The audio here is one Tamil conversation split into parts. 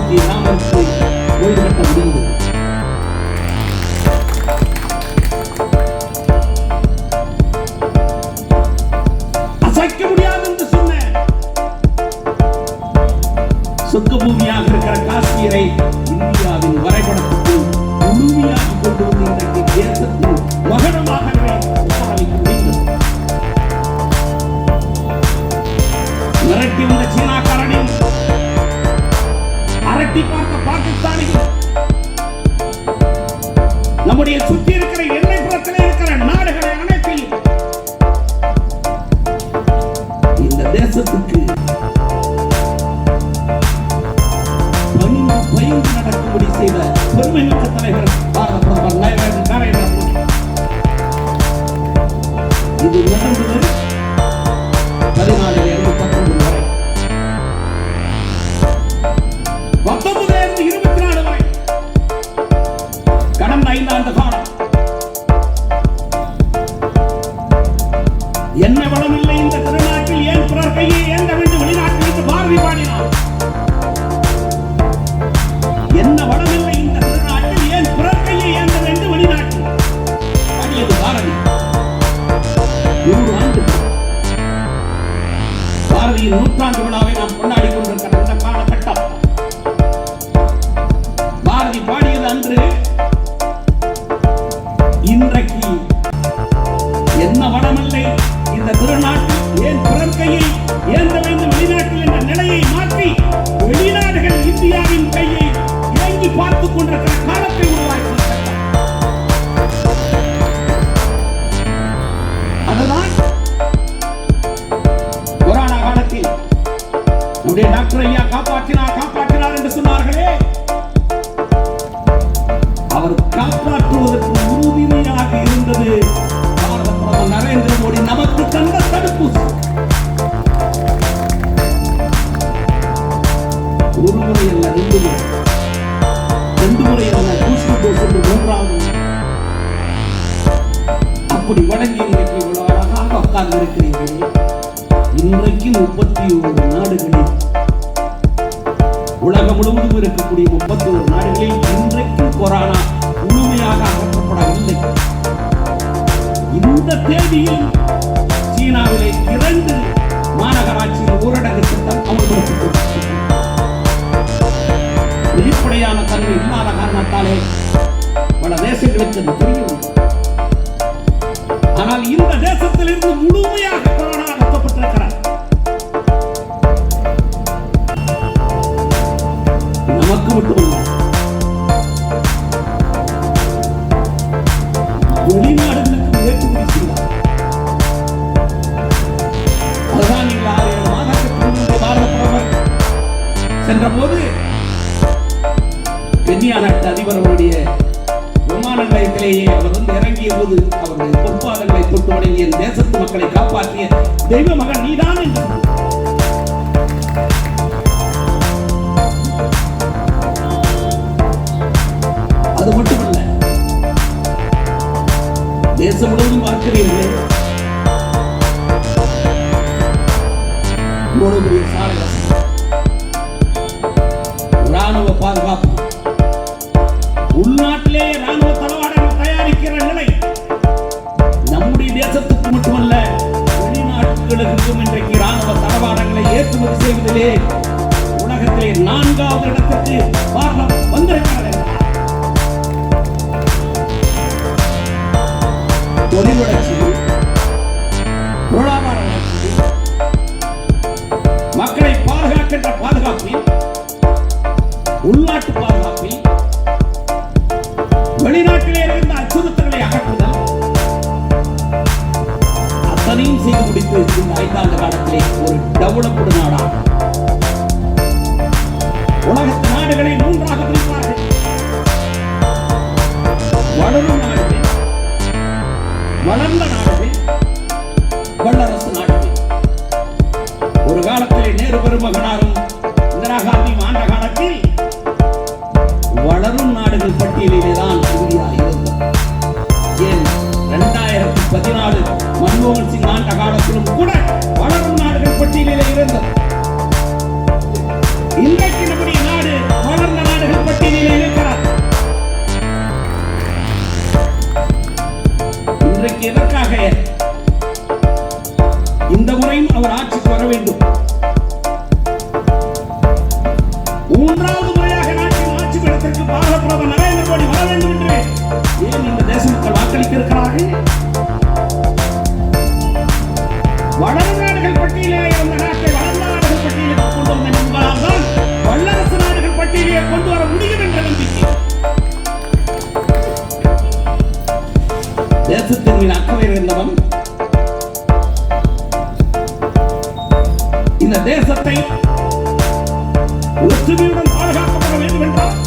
அயோத்தி ராமருக்கு ஓய்வு கட்ட முடிந்தது அசைக்க முடியாது என்று சொன்ன பூமியாக இருக்கிற காஷ்மீரை இந்தியாவின் வரைபடத்துக்கு முழுமையாக கொண்டு வந்து இன்றைக்கு தேசத்தின் மகனமாகவே மிரட்டி வந்த அரட்டி பார்த்த பாகிஸ்தானையும் நம்முடைய சுற்றி இருக்கிற எல்லைப்புறத்தில் இருக்கிற நாடுகளை அனைத்தையும் இந்த தேசத்துக்கு பயந்து நடக்கும்படி செய்த பெருமைமிக்க தலைவர் பாரத பிரதமர் நரேந்திர மோடி. இது நடந்தது பதினாலு முழுவதும் இருக்கக்கூடிய முப்பத்தி ஒரு நாடுகளில் இன்றைக்கும் கொரோனா முழுமையாக அகற்றப்படவில்லை. இந்த தேதியில் சீனாவிலே இரண்டு மாநகராட்சியில் ஊரடங்கு திட்டம் அமல்படுத்தப்பட்டது வெளிப்படையான தன்மை இல்லாத காரணத்தாலே பல தேசங்களுக்கு அது தெரியும் ஆனால் இந்த தேசத்திலிருந்து முழுமையாக மட்டுமல்ல வெளிநாடுகளுக்கு ஏற்றுமதி செய்தார் அதுதான் நீங்கள் ஆறு ஏழு மாதத்துக்கு பாரத பிரதமர் சென்றபோது கென்யா நாட்டு அதிபர் அவருடைய விமான நிலையத்திலேயே அவர் வந்து இறங்கிய போது அவருடைய பொற்பாதங்களை தொட்டு வணங்கி தேசத்து மக்களை காப்பாற்றிய தெய்வ மகன் நீதான் என்று தேசம் முழுவதும் பார்க்கிறீர்களே இவ்வளவு பெரிய சாலை செய்து முடித்து இன்னும் ஐந்தாண்டு காலத்திலே ஒரு டெவலப்டு நாடா. உலகத்து நாடுகளை மூன்றாக பிரிப்பார்கள். வளரும் நாடுகள் வளர்ந்த நாடுகள் வல்லரசு நாடுகள். ஒரு காலத்திலே நேரு பெருமகனாரும் இந்திரா காந்தி ஆண்ட காலத்தில் வளரும் நாடுகள் பட்டியலிலே தான் இந்தியா ஏன்? இரண்டாயிரத்தி பதினாலு மன்மோகன் சிங் ஆண்ட காலத்திலும் கூட வளரும் நாடுகள் பட்டியலில் இருந்தது இன்றைக்கு நம்முடைய நாடு வளர்ந்த நாடுகள் பட்டியலில் இருக்கிறார். இன்றைக்கு எதற்காக இந்த முறையும் அவர் ஆட்சிக்கு வர வேண்டும்? மூன்றாவது முறையாக நாட்டின் ஆட்சி பீடத்திற்கு பாரத பிரதமர் நரேந்திர மோடி வர வேண்டும் என்று ஏன் இந்த தேச மக்கள் வாக்களிக்க நாடுகள் கொண்டு வர முடியும் என்ற நம்பிக்கை. தேசத்தின் மீது அக்கறை இருந்தவன் இந்த தேசத்தை ஒற்றுமையுடன் பாதுகாக்கப்பட வேண்டும் என்றால்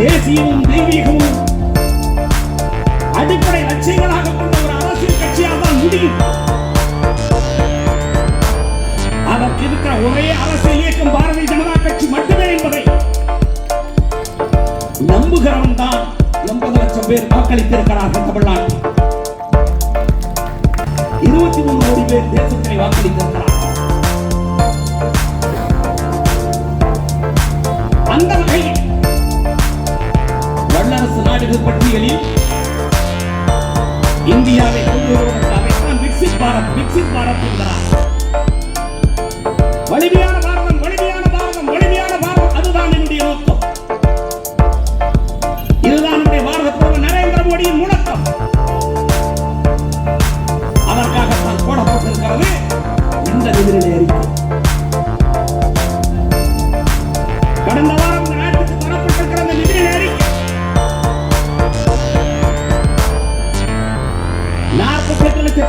தேசியமும் தெய்வீகமும் அடிப்படை லட்சியங்களாக கொண்ட ஒரு அரசியல் கட்சியாக தான் முடியும். வாக்களித்திருக்கிறார்கள்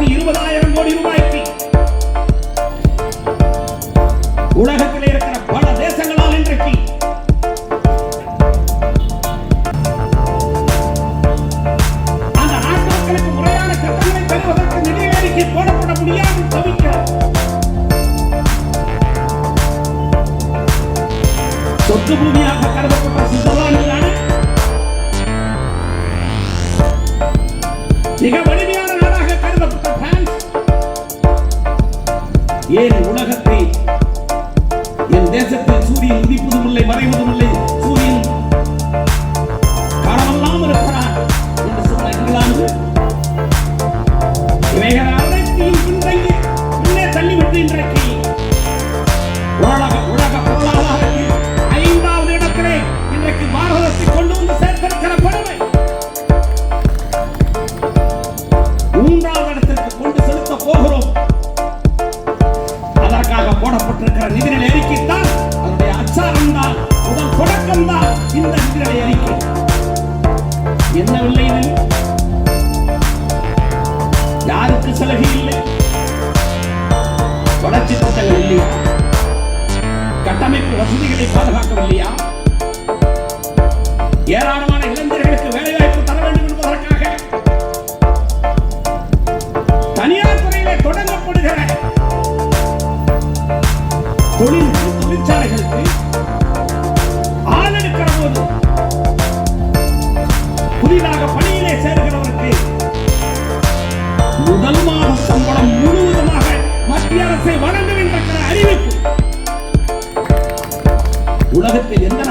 லட்சத்தி இருபதாயிரம் கோடி ரூபாய்க்கு உலகத்தில் இருக்கிற பல தேசங்களால் இன்றைக்கு அந்த நாட்டு மக்களுக்கு முறையான சட்டங்களை பெறுவதற்கு நிதி அறிக்கை போடப்பட சொத்து பூமியாக கருதப்பட்ட மிக தேசத்தில் சூரியன் உதிப்பதும் இல்லை மறைவதும் இல்லை யாருக்கு சலுகை இல்லை? வளர்ச்சி திட்டங்கள் இல்லையா? கட்டமைப்பு வசதிகளை பாதுகாக்கவில்லையா? ஏராளமான இளைஞர்களுக்கு வேலைவாய்ப்பு தர வேண்டும் என்பதற்காக உலகத்தில் எந்த